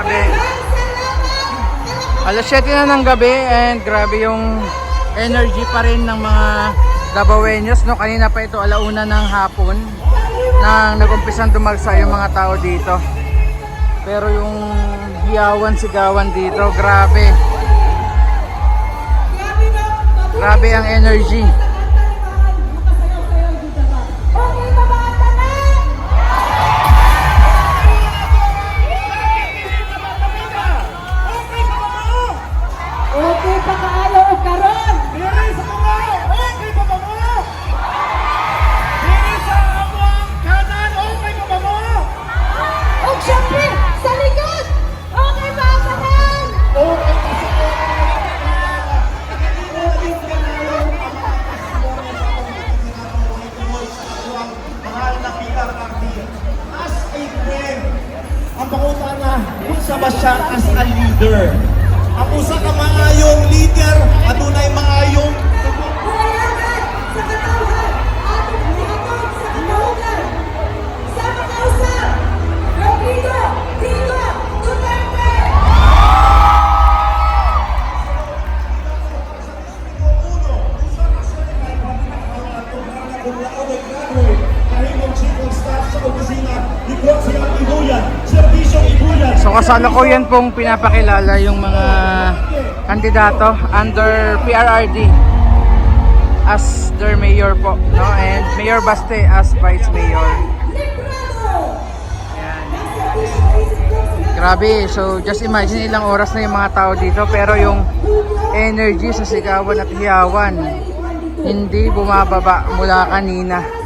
Grabe. Alas 7 na ng gabi and grabe yung energy pa rin ng mga Dabawenyos. No? Kanina pa ito alauna ng hapon nang nagumpisang dumagsa yung mga tao dito. Pero yung hiyawan sigawan dito, grabe. Grabe ang energy. Leader? Ang usa ka maayong leader, adunay maayong Buhayanan chief of staff sa opisina ni Consial Ibuyan, Servisyong Ibuyan. So kasalukuyan pong pinapakilala yung mga kandidato under PRRD as their mayor po. No? And Mayor Baste as vice mayor. Ayan. Grabe, so just imagine ilang oras na yung mga tao dito pero yung energy sa sigawan at hiyawan hindi bumababa mula kanina.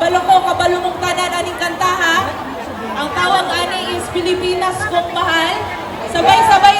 Kabalo ko, kabalo mong tanan aning kanta ha. Ang tawag ani is Pilipinas kong mahal. Sabay-sabay